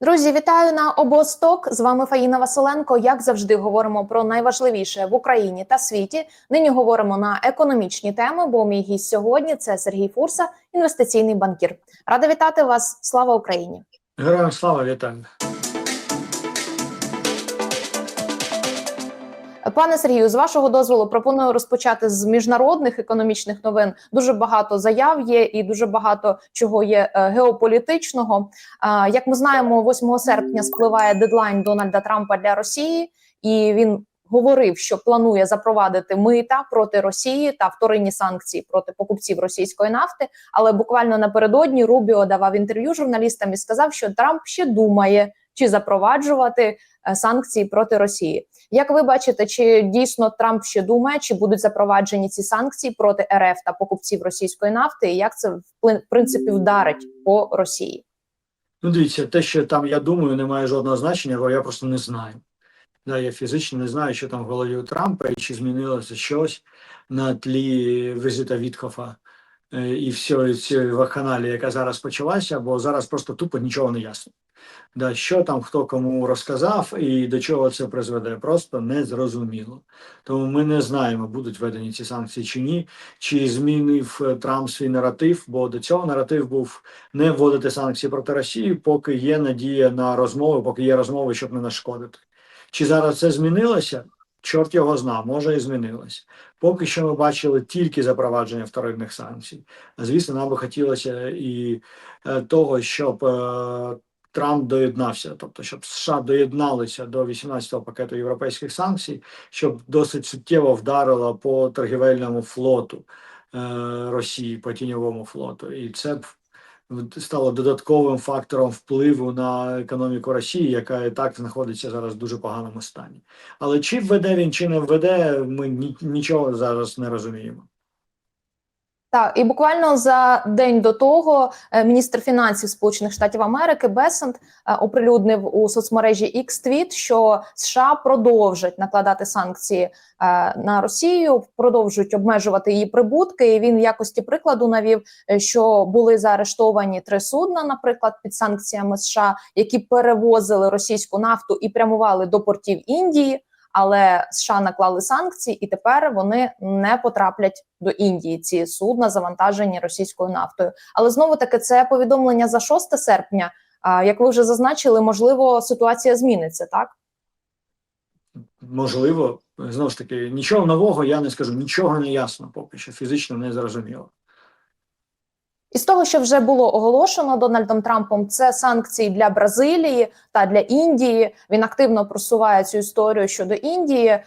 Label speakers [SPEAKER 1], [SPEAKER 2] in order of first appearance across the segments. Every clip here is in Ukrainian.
[SPEAKER 1] Друзі, вітаю на обосток. З вами Фаїна Василенко. Як завжди, говоримо про найважливіше в Україні та світі. Нині говоримо на економічні теми. Бо мій гість сьогодні це Сергій Фурса, інвестиційний банкір. Рада вітати вас. Слава Україні!
[SPEAKER 2] Героям слава вітаю.
[SPEAKER 1] Пане Сергію, з вашого дозволу пропоную розпочати з міжнародних економічних новин. Дуже багато заяв є і дуже багато чого є е, геополітичного. Як ми знаємо, 8 серпня спливає дедлайн Дональда Трампа для Росії, і він говорив, що планує запровадити мита проти Росії та вторинні санкції проти покупців російської нафти. Але буквально напередодні Рубіо давав інтерв'ю журналістам і сказав, що Трамп ще думає, чи запроваджувати е, санкції проти Росії. Як ви бачите, чи дійсно Трамп ще думає, чи будуть запроваджені ці санкції проти РФ та покупців російської нафти, і як це в принципі вдарить по Росії?
[SPEAKER 2] Ну, дивіться, те, що там я думаю, не має жодного значення, бо я просто не знаю. Да, я фізично не знаю, що там в голові у Трампа і чи змінилося щось на тлі візита Вітхофа і всієї цієї вакханалії, яка зараз почалася, бо зараз просто тупо нічого не ясно. Да, що там хто кому розказав і до чого це призведе, просто не зрозуміло. Тому ми не знаємо, будуть введені ці санкції чи ні, чи змінив е, Трамп свій наратив, бо до цього наратив був не вводити санкції проти Росії, поки є надія на розмови, поки є розмови, щоб не нашкодити. Чи зараз це змінилося? Чорт його зна, може і змінилося. Поки що ми бачили тільки запровадження вторинних санкцій. Звісно, нам би хотілося і е, того, щоб е, Трамп доєднався, тобто щоб США доєдналися до 18-го пакету європейських санкцій, щоб досить суттєво вдарило по торгівельному флоту е, Росії, по тіньовому флоту, і це стало додатковим фактором впливу на економіку Росії, яка і так знаходиться зараз в дуже поганому стані. Але чи введе він, чи не введе, ми ні- нічого зараз не розуміємо.
[SPEAKER 1] Так, і буквально за день до того е, міністр фінансів Сполучених Штатів Америки Бесент е, оприлюднив у соцмережі X твіт, що США продовжать накладати санкції е, на Росію, продовжують обмежувати її прибутки. І він в якості прикладу навів, що були заарештовані три судна, наприклад, під санкціями США, які перевозили російську нафту і прямували до портів Індії. Але США наклали санкції, і тепер вони не потраплять до Індії. Ці судна завантажені російською нафтою. Але знову таки це повідомлення за 6 серпня. Як ви вже зазначили, можливо, ситуація зміниться, так?
[SPEAKER 2] Можливо, знову ж таки, нічого нового я не скажу, нічого не ясно поки що, фізично не зрозуміло.
[SPEAKER 1] Із того, що вже було оголошено Дональдом Трампом, це санкції для Бразилії та для Індії. Він активно просуває цю історію щодо Індії, е,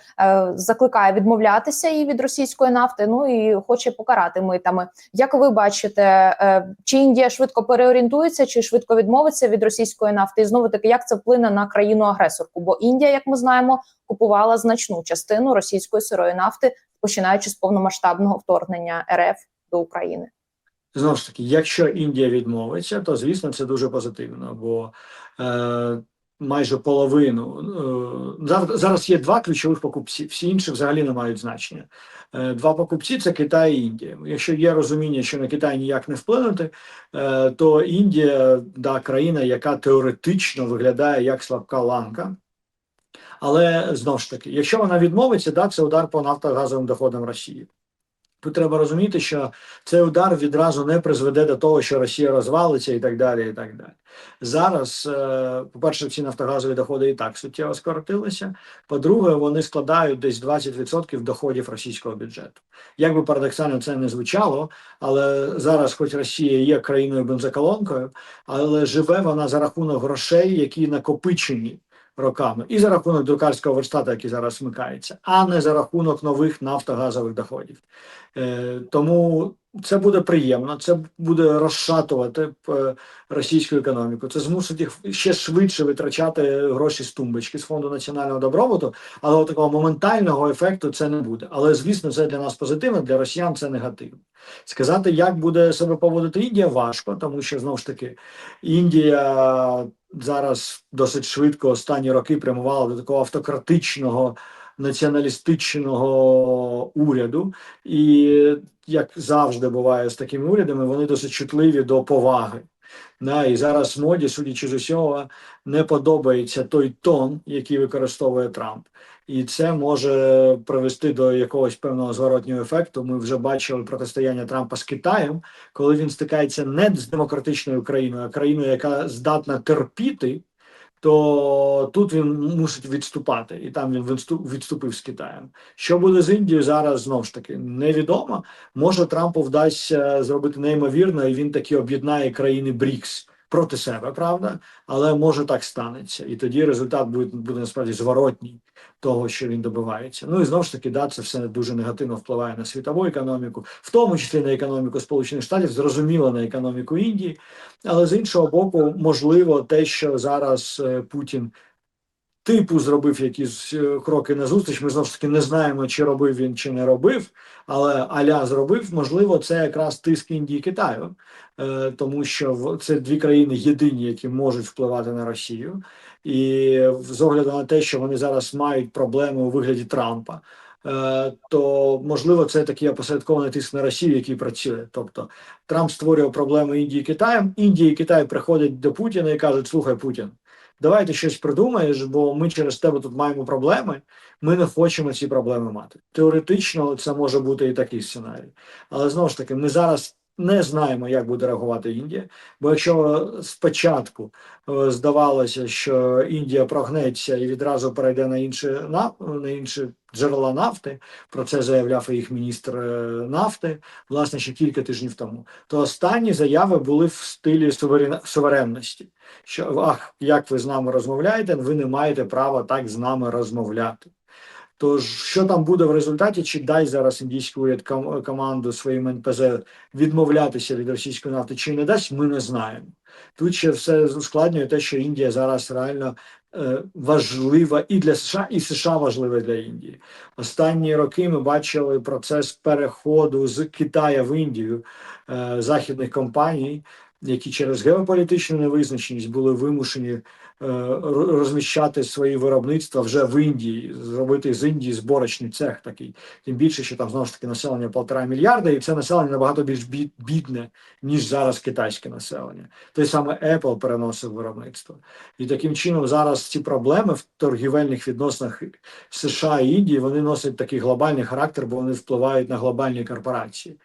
[SPEAKER 1] закликає відмовлятися і від російської нафти. Ну і хоче покарати митами. Як ви бачите, е, чи Індія швидко переорієнтується, чи швидко відмовиться від російської нафти? І знову таки, як це вплине на країну агресорку? Бо Індія, як ми знаємо, купувала значну частину російської сирої нафти, починаючи з повномасштабного вторгнення РФ до України.
[SPEAKER 2] Знову ж таки, якщо Індія відмовиться, то звісно це дуже позитивно, бо е, майже половину е, зараз, є два ключових покупці, всі інші взагалі не мають значення. Е, два покупці це Китай і Індія. Якщо є розуміння, що на Китай ніяк не вплинути, е, то Індія да, країна, яка теоретично виглядає як слабка ланка. Але знову ж таки, якщо вона відмовиться, да, це удар по нафтогазовим доходам Росії. Тут треба розуміти, що цей удар відразу не призведе до того, що Росія розвалиться і так далі. і так далі. Зараз, е, по-перше, ці нафтогазові доходи і так суттєво скоротилися. По-друге, вони складають десь 20% доходів російського бюджету. Як би парадоксально це не звучало, але зараз, хоч Росія є країною бензоколонкою, але живе вона за рахунок грошей, які накопичені роками, і за рахунок друкарського верстата, який зараз вмикається, а не за рахунок нових нафтогазових доходів. Е, тому це буде приємно, це буде розшатувати е, російську економіку. Це змусить їх ще швидше витрачати гроші з тумбочки з фонду національного добробуту, але такого моментального ефекту це не буде. Але звісно, це для нас позитивно, для росіян це негативно. Сказати, як буде себе поводити Індія, важко, тому що знову ж таки Індія зараз досить швидко останні роки прямувала до такого автократичного націоналістичного уряду, і як завжди буває з такими урядами, вони досить чутливі до поваги. Да, і зараз моді, судячи з усього, не подобається той тон, який використовує Трамп. І це може привести до якогось певного зворотнього ефекту. Ми вже бачили протистояння Трампа з Китаєм, коли він стикається не з демократичною країною, а країною, яка здатна терпіти, то тут він мусить відступати, і там він відступ- відступив з Китаєм. Що буде з Індією зараз знову ж таки невідомо. Може Трампу вдасться зробити неймовірно, і він таки об'єднає країни БРІКС проти себе, правда, але може так станеться, і тоді результат буде, буде насправді зворотній того, що він добивається. Ну і знову ж таки, да, це все дуже негативно впливає на світову економіку, в тому числі на економіку Сполучених Штатів, зрозуміло на економіку Індії. Але з іншого боку, можливо, те, що зараз е, Путін типу зробив якісь е, кроки назустріч. Ми знову ж таки не знаємо, чи робив він, чи не робив, але аля зробив. Можливо, це якраз тиск Індії і Китаю, е, тому що це дві країни єдині, які можуть впливати на Росію, і з огляду на те, що вони зараз мають проблеми у вигляді Трампа. е, То можливо це такий опосередкований тиск на Росію, який працює. Тобто Трамп створює проблеми Індії і Китаєм. Індія і Китай приходять до Путіна і кажуть: слухай, Путін, давай ти щось придумаєш, бо ми через тебе тут маємо проблеми. Ми не хочемо ці проблеми мати. Теоретично це може бути і такий сценарій. Але знову ж таки, ми зараз не знаємо, як буде реагувати Індія. Бо якщо спочатку е, здавалося, що Індія прогнеться і відразу перейде на інші на, інші джерела нафти, про це заявляв і їх міністр е, нафти, власне, ще кілька тижнів тому, то останні заяви були в стилі суверен- суверенності. Що ах, як ви з нами розмовляєте, ви не маєте права так з нами розмовляти. Тож, що там буде в результаті, чи дасть зараз індійський уряд команду своїм НПЗ відмовлятися від російської нафти, чи не дасть, ми не знаємо. Тут ще все ускладнює те, що Індія зараз реально е, важлива і для США, і США важлива для Індії. Останні роки ми бачили процес переходу з Китаю в Індію е, західних компаній, які через геополітичну невизначеність були вимушені е, розміщати свої виробництва вже в Індії, зробити з Індії зборочний цех такий. Тим більше, що там знову ж таки населення полтора мільярда, і це населення набагато більш бідне, ніж зараз китайське населення. Той саме Apple переносив виробництво. І таким чином зараз ці проблеми в торгівельних відносинах США і Індії вони носять такий глобальний характер, бо вони впливають на глобальні корпорації.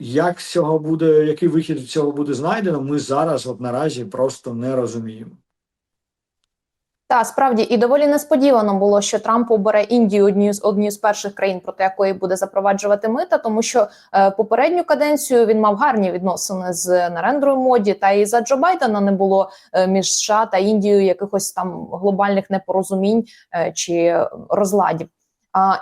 [SPEAKER 2] Як цього буде, який вихід з цього буде знайдено, ми зараз, от наразі, просто не розуміємо.
[SPEAKER 1] Та справді і доволі несподівано було, що Трамп обере Індію однією з однією з перших країн, проти якої буде запроваджувати мита, тому що е, попередню каденцію він мав гарні відносини з Нарендрою моді, та і за Джо Байдена не було е, між США та Індією якихось там глобальних непорозумінь е, чи розладів.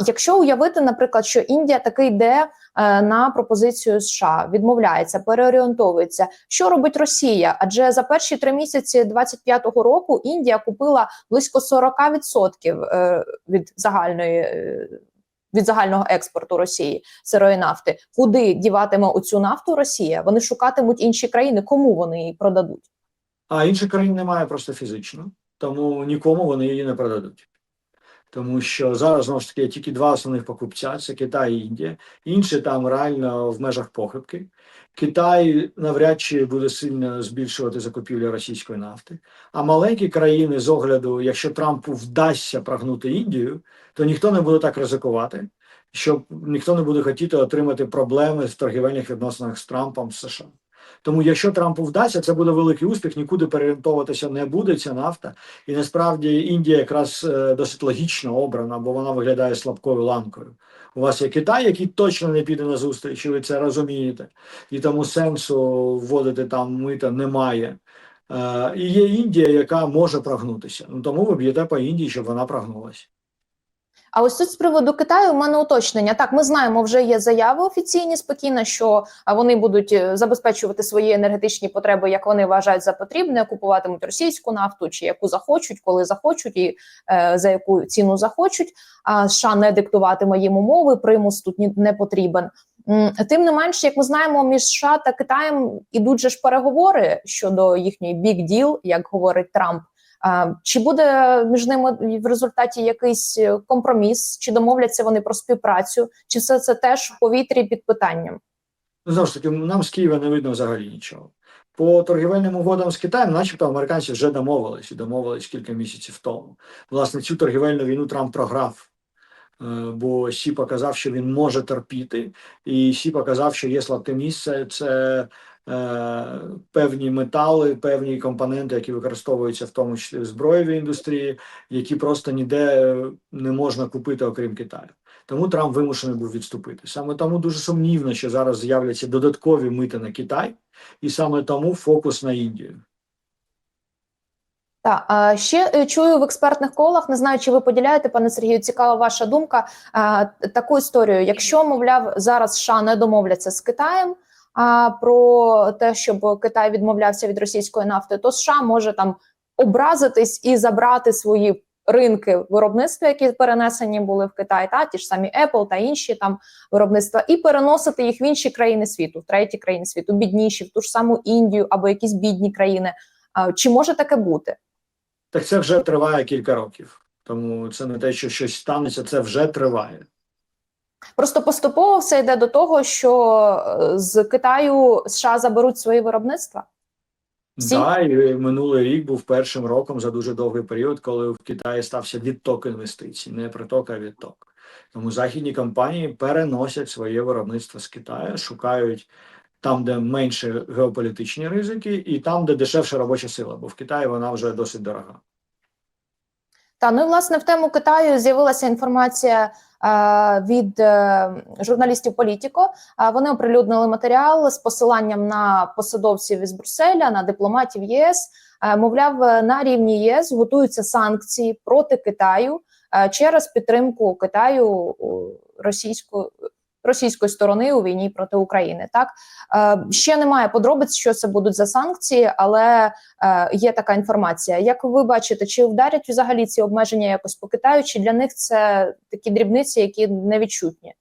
[SPEAKER 1] Якщо уявити, наприклад, що Індія таки йде е, на пропозицію США, відмовляється, переорієнтовується, що робить Росія? Адже за перші три місяці 25-го року Індія купила близько 40% е, від загальної. е, Від загального експорту Росії сирої нафти, куди діватиме оцю нафту Росія? Вони шукатимуть інші країни, кому вони її продадуть.
[SPEAKER 2] А інших країн немає просто фізично, тому нікому вони її не продадуть. Тому що зараз знову ж таки тільки два основних покупця: це Китай і Індія. Інші там реально в межах похибки. Китай навряд чи буде сильно збільшувати закупівлю російської нафти. А маленькі країни, з огляду, якщо Трампу вдасться прогнути Індію, то ніхто не буде так ризикувати, щоб ніхто не буде хотіти отримати проблеми в торгівельних відносинах з Трампом з США. Тому, якщо Трампу вдасться, це буде великий успіх, нікуди переорієнтовуватися не буде ця нафта. І насправді Індія якраз е, досить логічно обрана, бо вона виглядає слабкою ланкою. У вас є Китай, який точно не піде на зустріч, і ви це розумієте, і тому сенсу вводити там мита немає. Е, і є Індія, яка може прогнутися. Ну тому ви б'єте по Індії, щоб вона прогнулася.
[SPEAKER 1] А ось тут з приводу Китаю у мене уточнення. Так, ми знаємо, вже є заяви офіційні спокійно, що вони будуть е, забезпечувати свої енергетичні потреби, як вони вважають за потрібне, купуватимуть російську нафту, чи яку захочуть, коли захочуть, і е, за яку ціну захочуть. А США не диктуватиме їм умови. Примус тут не потрібен. Тим не менш, як ми знаємо, між США та Китаєм ідуть же ж переговори щодо їхньої big deal, як говорить Трамп. Чи буде між ними в результаті якийсь е, компроміс, чи домовляться вони про співпрацю, чи все це теж в повітрі під питанням?
[SPEAKER 2] Ну, знову ж таки, нам з Києва не видно взагалі нічого. по торгівельним угодам з Китаєм, начебто, американці вже домовились і домовились кілька місяців тому. Власне, цю торгівельну війну Трамп програв. Е, Бо Сі показав, що він може терпіти, і Сі показав, що є слабке місце це певні метали, певні компоненти, які використовуються в тому числі в зброєвій індустрії, які просто ніде е, не можна купити, окрім Китаю. Тому Трамп вимушений був відступити. Саме тому дуже сумнівно, що зараз з'являться додаткові мити на Китай, і саме тому фокус на Індію.
[SPEAKER 1] Так, а ще е, чую в експертних колах. Не знаю, чи ви поділяєте, пане Сергію. Цікава ваша думка. Таку історію. Якщо, мовляв, зараз США не домовляться з Китаєм про те, щоб Китай відмовлявся від російської нафти, то США може там образитись і забрати свої ринки виробництва, які перенесені були в Китай, та ті ж самі Apple та інші там виробництва, і переносити їх в інші країни світу, в треті країни світу, бідніші, в ту ж саму Індію або якісь бідні країни. Чи може таке бути?
[SPEAKER 2] Так це вже триває кілька років. Тому це не те, що щось станеться, це вже триває.
[SPEAKER 1] Просто поступово все йде до того, що е, з Китаю США заберуть свої виробництва. Всі?
[SPEAKER 2] Да, і минулий рік був першим роком за дуже довгий період, коли в Китаї стався відток інвестицій, не приток, а відток. Тому західні компанії переносять своє виробництво з Китаю, шукають там, де менше геополітичні ризики, і там, де дешевша робоча сила, бо в Китаї вона вже досить дорога.
[SPEAKER 1] Та ну і власне в тему Китаю з'явилася інформація е, від е, журналістів Політіко. Е, вони оприлюднили матеріал з посиланням на посадовців із Брюсселя, на дипломатів ЄС. Мовляв, на рівні єС готуються санкції проти Китаю через підтримку Китаю у російської сторони у війні проти України. Так е, ще немає подробиць, що це будуть за санкції, але е, є така інформація. Як ви бачите, чи вдарять взагалі ці обмеження якось по Китаю, чи для них це такі дрібниці, які невідчутні?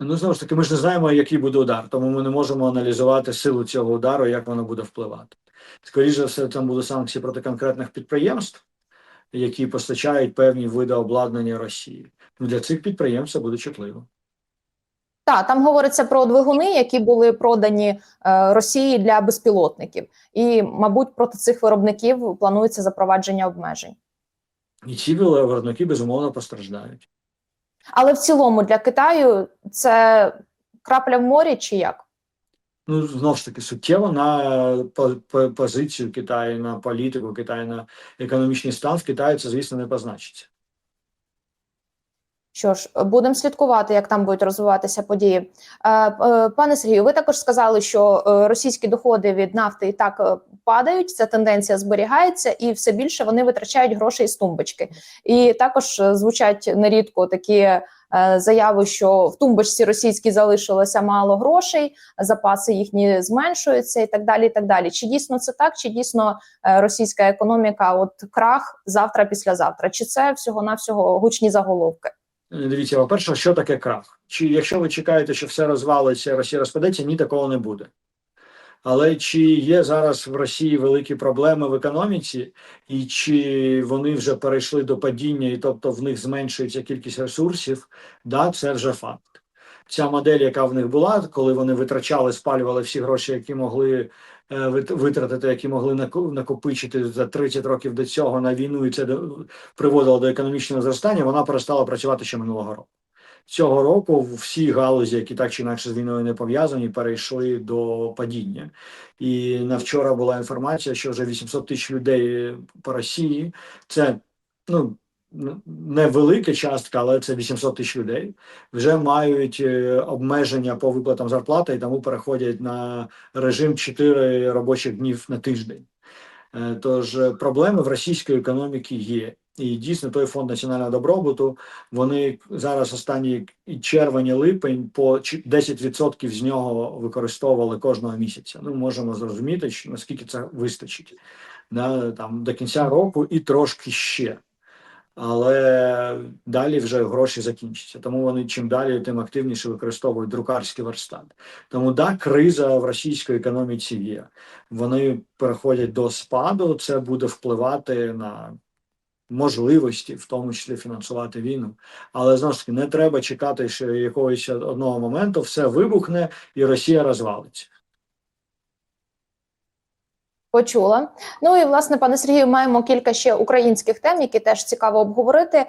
[SPEAKER 2] Ну знову ж таки, ми ж не знаємо, який буде удар, тому ми не можемо аналізувати силу цього удару, як воно буде впливати. Скоріше все, там будуть санкції проти конкретних підприємств, які постачають певні види обладнання Росії. Ну для цих підприємств це буде чутливо.
[SPEAKER 1] Так, там говориться про двигуни, які були продані е, Росії для безпілотників, і, мабуть, проти цих виробників планується запровадження обмежень.
[SPEAKER 2] І ці виробники безумовно постраждають.
[SPEAKER 1] Але в цілому для Китаю це крапля в морі, чи як?
[SPEAKER 2] Ну знову ж таки суттєво на по, по, позицію Китаю, на політику Китаю, на економічний стан в Китаї це, звісно, не позначиться.
[SPEAKER 1] Що ж, будемо слідкувати, як там будуть розвиватися події. Е, е, Пане Сергію, ви також сказали, що е, російські доходи від нафти і так падають. Ця тенденція зберігається, і все більше вони витрачають грошей з тумбочки. І також звучать нерідко такі заяви, що в тумбочці російській залишилося мало грошей, запаси їхні зменшуються, і так далі. І так далі. Чи дійсно це так? Чи дійсно російська економіка, от крах завтра, післязавтра? Чи це всього навсього гучні заголовки?
[SPEAKER 2] Дивіться, по-перше, що таке крах? Чи якщо ви чекаєте, що все розвалиться, Росія розпадеться, ні, такого не буде. Але чи є зараз в Росії великі проблеми в економіці, і чи вони вже перейшли до падіння, і тобто в них зменшується кількість ресурсів, да, це вже факт. Ця модель, яка в них була, коли вони витрачали, спалювали всі гроші, які могли витратити, які могли нако- накопичити за 30 років до цього на війну, і це приводило до економічного зростання, вона перестала працювати ще минулого року. Цього року всі галузі, які так чи інакше з війною не пов'язані, перейшли до падіння. І на вчора була інформація, що вже 800 тисяч людей по Росії. Це ну невелика частка, але це 800 тисяч людей. Вже мають е, обмеження по виплатам зарплати і тому переходять на режим 4 робочих днів на тиждень. Е, Тож е, проблеми в російської економіки є. І дійсно той фонд національного добробуту. Вони зараз останні червень, липень по 10% з нього використовували кожного місяця. Ну можемо зрозуміти, наскільки це вистачить да, там до кінця року і трошки ще. Але далі вже гроші закінчаться. Тому вони чим далі, тим активніше використовують друкарський верстат. Тому да, криза в російській економіці є. Вони переходять до спаду. Це буде впливати на можливості, в тому числі фінансувати війну. Але знову ж таки не треба чекати, що якогось одного моменту все вибухне і Росія розвалиться.
[SPEAKER 1] Почула. Ну і власне, пане Сергію, маємо кілька ще українських тем, які теж цікаво обговорити.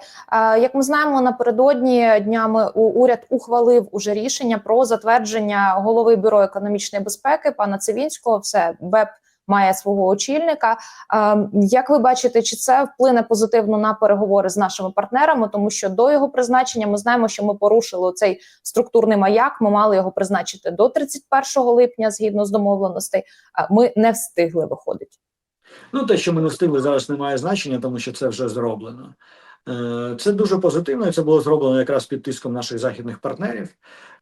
[SPEAKER 1] Як ми знаємо, напередодні днями уряд ухвалив уже рішення про затвердження голови бюро економічної безпеки пана Цивінського. Все БЕП має свого очільника. Е, Як ви бачите, чи це вплине позитивно на переговори з нашими партнерами? Тому що до його призначення ми знаємо, що ми порушили цей структурний маяк. Ми мали його призначити до 31 липня, згідно з домовленостей. А Ми не встигли виходить.
[SPEAKER 2] Ну, те, що ми не встигли, зараз не має значення, тому що це вже зроблено. Е, Це дуже позитивно, і це було зроблено якраз під тиском наших західних партнерів.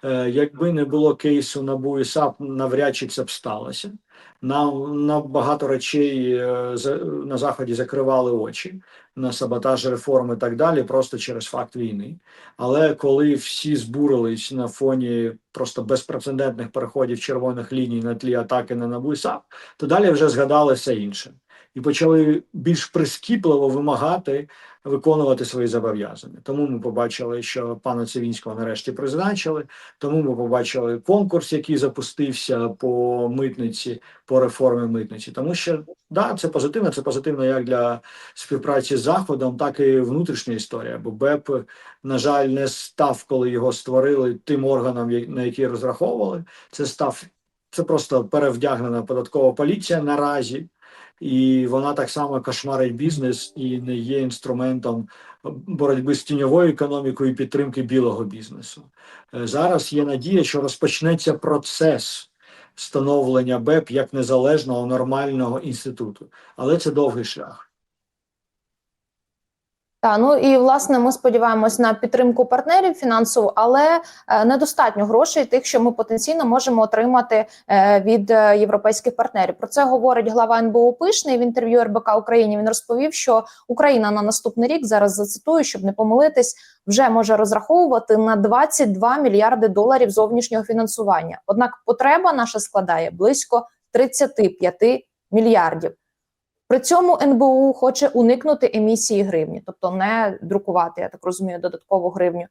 [SPEAKER 2] Е, Якби не було кейсу НАБУ і САП, навряд чи це б сталося. На, на багато речей е, на заході закривали очі на саботаж реформ і так далі, просто через факт війни. Але коли всі збурились на фоні просто безпрецедентних переходів червоних ліній на тлі атаки на НАБУ і САП, то далі вже згадали інше і почали більш прискіпливо вимагати виконувати свої зобов'язання. Тому ми побачили, що пана Цивінського нарешті призначили. Тому ми побачили конкурс, який запустився по митниці, по реформі митниці. Тому що да, це позитивно. Це позитивно як для співпраці з заходом, так і внутрішня історія. Бо БЕП, на жаль, не став, коли його створили тим органом, на який розраховували. Це став це просто перевдягнена податкова поліція наразі і вона так само кошмарить бізнес і не є інструментом боротьби з тіньовою економікою і підтримки білого бізнесу. Е, Зараз є надія, що розпочнеться процес встановлення БЕП як незалежного нормального інституту, але це довгий шлях.
[SPEAKER 1] Та ну і власне ми сподіваємось на підтримку партнерів фінансову, але е, недостатньо грошей тих, що ми потенційно можемо отримати е, від е, європейських партнерів. Про це говорить глава НБУ Пишний в інтерв'ю РБК Україні. Він розповів, що Україна на наступний рік зараз зацитую, щоб не помилитись, вже може розраховувати на 22 мільярди доларів зовнішнього фінансування. Однак потреба наша складає близько 35 мільярдів. При цьому НБУ хоче уникнути емісії гривні, тобто не друкувати, я так розумію, додаткову гривню.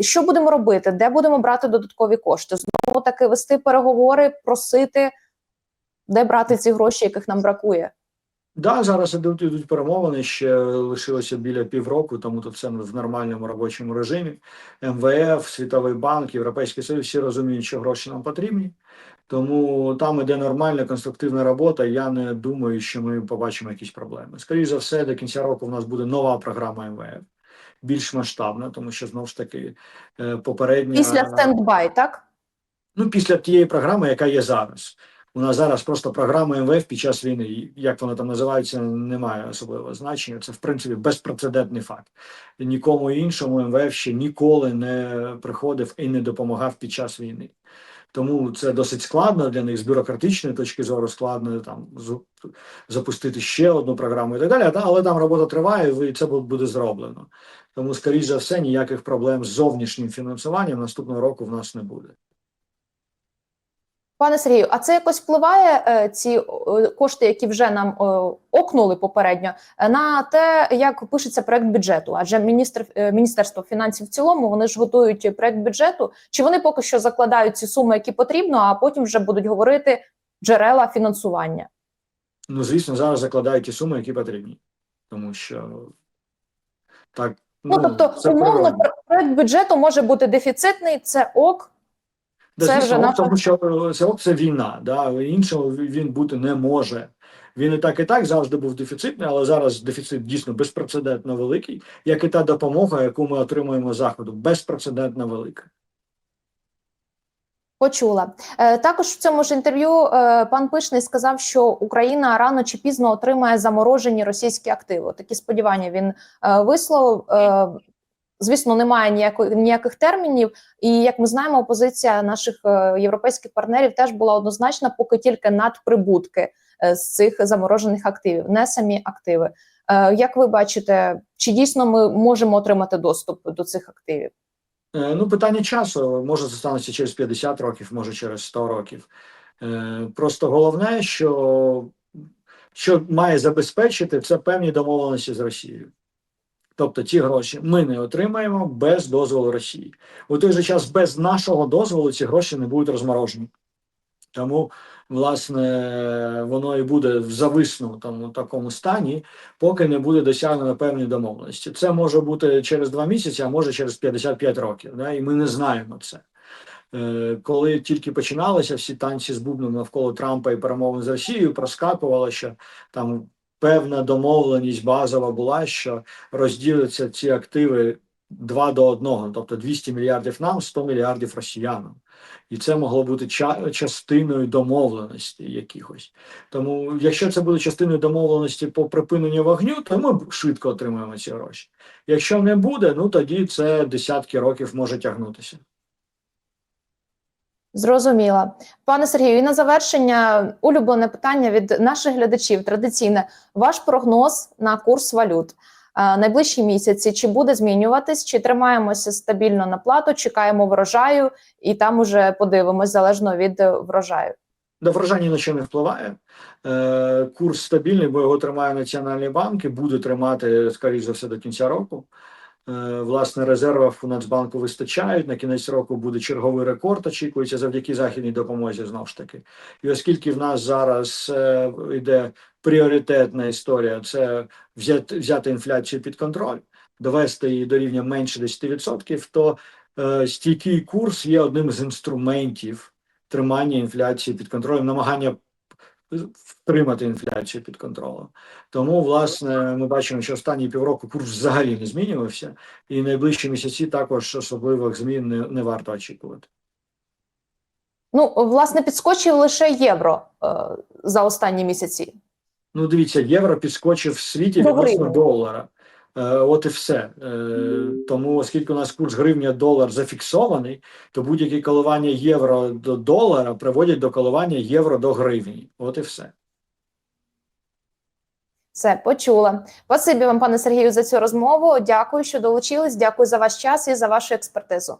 [SPEAKER 1] Що будемо робити? Де будемо брати додаткові кошти? Знову таки вести переговори, просити, де брати ці гроші, яких нам бракує.
[SPEAKER 2] Да, зараз ідуть, ідуть перемовини, ще лишилося біля півроку, тому тут все в нормальному робочому режимі. МВФ, Світовий банк, Європейський Союз всі розуміють, що гроші нам потрібні. Тому там іде нормальна конструктивна робота. Я не думаю, що ми побачимо якісь проблеми. Скоріше за все, до кінця року в нас буде нова програма МВФ, більш масштабна, тому що знову ж таки е, попередня
[SPEAKER 1] Після стендбай, так?
[SPEAKER 2] ну після тієї програми, яка є зараз. У нас зараз просто програма МВФ під час війни, як вона там називається, не має особливого значення. Це в принципі безпрецедентний факт. Нікому іншому МВФ ще ніколи не приходив і не допомагав під час війни. Тому це досить складно для них з бюрократичної точки зору, складно там запустити ще одну програму і так далі. Але там робота триває, і це буде зроблено. Тому, скоріш за все, ніяких проблем з зовнішнім фінансуванням наступного року в нас не буде.
[SPEAKER 1] Пане Сергію, а це якось впливає е, ці е, кошти, які вже нам е, окнули попередньо, на те, як пишеться проект бюджету? Адже міністр міністерство фінансів в цілому вони ж готують проект бюджету. Чи вони поки що закладають ці суми, які потрібно, а потім вже будуть говорити джерела фінансування?
[SPEAKER 2] Ну, звісно, зараз закладають ті суми, які потрібні. Тому що так.
[SPEAKER 1] Ну, тобто, умовно, проект бюджету може бути дефіцитний, це ок.
[SPEAKER 2] Да,
[SPEAKER 1] це
[SPEAKER 2] звісно,
[SPEAKER 1] вже наша-
[SPEAKER 2] тому що е, це війна, да, іншого він бути не може. Він і так, і так завжди був дефіцитний, але зараз дефіцит дійсно безпрецедентно великий, як і та допомога, яку ми отримуємо заходу, безпрецедентно велика.
[SPEAKER 1] Почула е, також в цьому ж інтерв'ю. Е, пан Пишний сказав, що Україна рано чи пізно отримає заморожені російські активи. Такі сподівання він висловив. Звісно, немає ніякої ніяких термінів. І як ми знаємо, позиція наших е, європейських партнерів теж була однозначна, поки тільки надприбутки е, з цих заморожених активів, не самі активи. Е, як ви бачите, чи дійсно ми можемо отримати доступ до цих активів?
[SPEAKER 2] Ну, питання часу може це через 50 років, може через 100 років. Просто головне, що, що має забезпечити, це певні домовленості з Росією. Тобто ці гроші ми не отримаємо без дозволу Росії. У той же час без нашого дозволу ці гроші не будуть розморожені. Тому, власне, воно і буде в зависнутому такому стані, поки не буде досягнено певні домовленості. Це може бути через два місяці, а може через 55 років. Да? І ми не знаємо це. Е, Коли тільки починалися всі танці з бубном навколо Трампа і перемовин з Росією, проскакувало, що там певна домовленість базова була, що розділяться ці активи два до одного, тобто 200 мільярдів нам, 100 мільярдів росіянам. І це могло бути ча- частиною домовленості якихось. Тому, якщо це буде частиною домовленості по припиненню вогню, то ми швидко отримаємо ці гроші. Якщо не буде, ну тоді це десятки років може тягнутися.
[SPEAKER 1] Зрозуміла. Пане Сергію, і на завершення улюблене питання від наших глядачів. Традиційне ваш прогноз на курс валют. Найближчі місяці чи буде змінюватись, чи тримаємося стабільно на плату, чекаємо врожаю, і там уже подивимось залежно від врожаю.
[SPEAKER 2] На що не впливає. Е, курс стабільний, бо його тримає Національний банк і буде тримати, скоріш за все, до кінця року. Е, власне, резервів у Нацбанку вистачають. На кінець року буде черговий рекорд, очікується завдяки західній допомозі знову ж таки. І оскільки в нас зараз е, йде пріоритетна історія, це взяти, взяти інфляцію під контроль, довести її до рівня менше 10%, то е, стійкий курс є одним з інструментів тримання інфляції під контролем, намагання втримати інфляцію під контролем. Тому, власне, ми бачимо, що останні півроку курс взагалі не змінювався, і найближчі місяці також особливих змін не, не варто очікувати.
[SPEAKER 1] Ну, власне, підскочив лише євро е, за останні місяці.
[SPEAKER 2] Ну, дивіться, євро підскочив в світі відносно долара. Е, от і все. Е, тому, оскільки у нас курс гривня долар зафіксований, то будь-які коливання євро до долара приводять до коливання євро до гривні. От і все.
[SPEAKER 1] Все, почула. Спасибі вам, пане Сергію, за цю розмову. Дякую, що долучились. Дякую за ваш час і за вашу експертизу.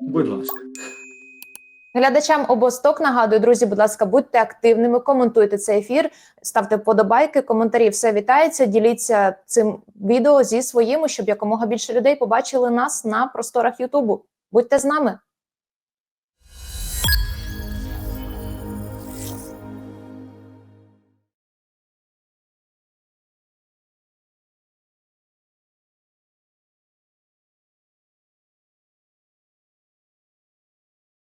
[SPEAKER 2] Будь ласка.
[SPEAKER 1] Глядачам обосток нагадую, друзі, будь ласка, будьте активними, коментуйте цей ефір, ставте вподобайки, коментарі. Все вітається. Діліться цим відео зі своїми, щоб якомога більше людей побачили нас на просторах Ютубу. Будьте з нами.